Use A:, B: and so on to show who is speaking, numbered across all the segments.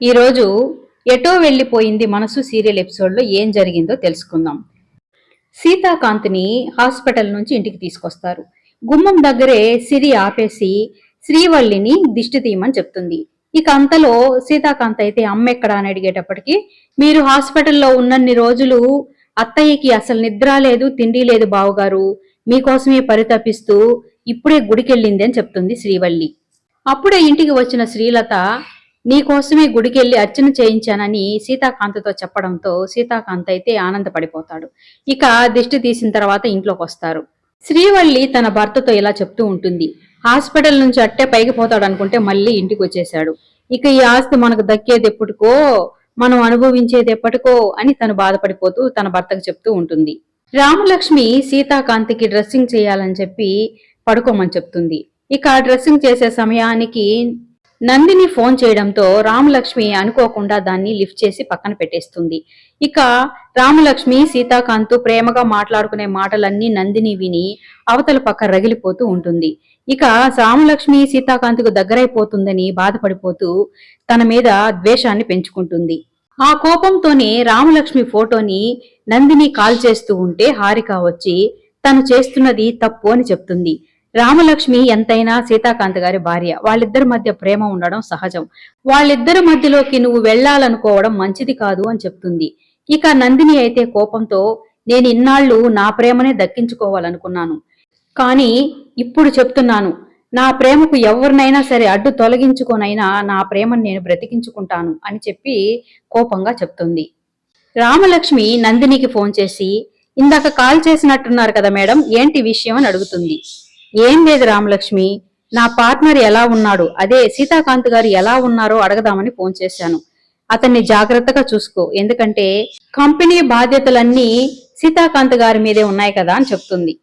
A: ఈరోజు ఎటో వెళ్ళిపోయింది మనసు సీరియల్ ఎపిసోడ్లో ఏం జరిగిందో తెలుసుకుందాం. సీతాకాంత్ని హాస్పిటల్ నుంచి ఇంటికి తీసుకొస్తారు. గుమ్మం దగ్గరే సిరి ఆపేసి శ్రీవల్లిని దిష్టి తీయమని చెప్తుంది. ఇక అంతలో సీతాకాంత్ అయితే అమ్మ ఎక్కడ అని అడిగేటప్పటికి మీరు హాస్పిటల్లో ఉన్నన్ని రోజులు అత్తయ్యకి అసలు నిద్ర లేదు తిండి లేదు బావగారు మీకోసమే పరితపిస్తూ ఇప్పుడే గుడికెళ్ళింది అని చెప్తుంది శ్రీవల్లి. అప్పుడే ఇంటికి వచ్చిన శ్రీలత నీకోసమే గుడికెళ్ళి అర్చన చేయించానని సీతాకాంతతో చెప్పడంతో సీతాకాంత్ అయితే ఆనందపడిపోతాడు. ఇక దిష్టి తీసిన తర్వాత ఇంట్లోకి వస్తారు. శ్రీవల్లి తన భర్తతో ఇలా చెప్తూ ఉంటుంది. హాస్పిటల్ నుంచి అట్టే పైకి పోతాడు అనుకుంటే మళ్ళీ ఇంటికి వచ్చేశాడు. ఇక ఈ ఆస్తి మనకు దక్కేది ఎప్పటికో మనం అనుభవించేది ఎప్పటికో అని తను బాధపడిపోతూ తన భర్తకు చెప్తూ ఉంటుంది. రామలక్ష్మి సీతాకాంత్కి డ్రెస్సింగ్ చేయాలని చెప్పి పడుకోమని చెప్తుంది. ఇక డ్రెస్సింగ్ చేసే సమయానికి నందిని ఫోన్ చేయడంతో రామలక్ష్మి అనుకోకుండా దాన్ని లిఫ్ట్ చేసి పక్కన పెట్టేస్తుంది. ఇక రామలక్ష్మి సీతాకాంత్ ప్రేమగా మాట్లాడుకునే మాటలన్నీ నందిని విని అవతల పక్క రగిలిపోతూ ఉంటుంది. ఇక రామలక్ష్మి సీతాకాంత్కు దగ్గరైపోతుందని బాధపడిపోతూ తన మీద ద్వేషాన్ని పెంచుకుంటుంది. ఆ కోపంతోనే రామలక్ష్మి ఫోటోని నందిని కాల్ చేస్తూ ఉంటే హారిక వచ్చి తను చేస్తున్నది తప్పు అని చెప్తుంది. రామలక్ష్మి ఎంతైనా సీతాకాంత్ గారి భార్య. వాళ్ళిద్దరి మధ్య ప్రేమ ఉండడం సహజం. వాళ్ళిద్దరి మధ్యలోకి నువ్వు వెళ్ళాలనుకోవడం మంచిది కాదు అని చెప్తుంది. ఇక నందిని అయితే కోపంతో నేను ఇన్నాళ్ళు నా ప్రేమనే దక్కించుకోవాలనుకున్నాను. కానీ ఇప్పుడు చెప్తున్నాను నా ప్రేమకు ఎవరినైనా సరే అడ్డు తొలగించుకొనైనా నా ప్రేమను నేను బ్రతికించుకుంటాను అని చెప్పి కోపంగా చెప్తుంది. రామలక్ష్మి నందినికి ఫోన్ చేసి ఇందాక కాల్ చేసినట్టున్నారు కదా మేడం ఏంటి విషయం? అని అడుగుతుంది. ఏం లేదు రామలక్ష్మి నా పార్ట్నర్ ఎలా ఉన్నాడు? అదే సీతాకాంత్ గారు ఎలా ఉన్నారో అడగదామని ఫోన్ చేశాను. అతన్ని జాగ్రత్తగా చూసుకో ఎందుకంటే కంపెనీ బాధ్యతలన్నీ సీతాకాంత్ గారి మీదే ఉన్నాయి కదా అని చెప్తుంది.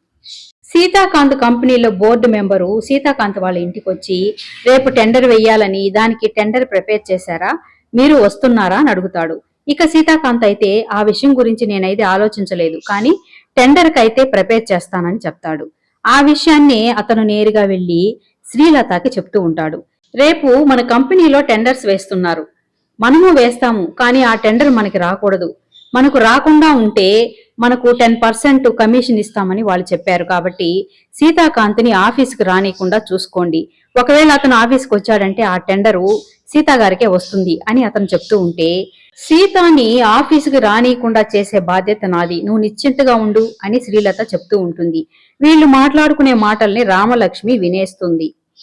A: సీతాకాంత్ కంపెనీలో బోర్డు మెంబరు సీతాకాంత్ వాళ్ళ ఇంటికి వచ్చి రేపు టెండర్ వెయ్యాలని దానికి టెండర్ ప్రిపేర్ చేశారా? మీరు వస్తున్నారా? అని అడుగుతాడు. ఇక సీతాకాంత్ అయితే ఆ విషయం గురించి నేనైతే ఆలోచించలేదు కానీ టెండర్కి అయితే ప్రిపేర్ చేస్తానని చెప్తాడు. ఆ విషయాన్నే అతను నేరుగా వెళ్ళి శ్రీలతకి చెప్తూ ఉంటాడు. రేపు మన కంపెనీలో టెండర్స్ వేస్తున్నారు. మనము వేస్తాము కానీ ఆ టెండర్ మనకి రాకూడదు. మనకు రాకుండా ఉంటే మనకు టెన్ పర్సెంట్ కమిషన్ ఇస్తామని వాళ్ళు చెప్పారు కాబట్టి సీతాకాంత్ని ఆఫీస్కి రానియకుండా చూసుకోండి. ఒకవేళ అతను ఆఫీస్కి వచ్చాడంటే ఆ టెండరు సీతాగారికే వస్తుంది అని అతను చెప్తూ ఉంటే సీతాని ఆఫీసుకి రానియకుండా చేసే బాధ్యత నాది. నువ్వు నిశ్చింతగా ఉండు అని శ్రీలత చెప్తూ ఉంటుంది. వీళ్ళు మాట్లాడుకునే మాటల్ని రామలక్ష్మి వినేస్తుంది.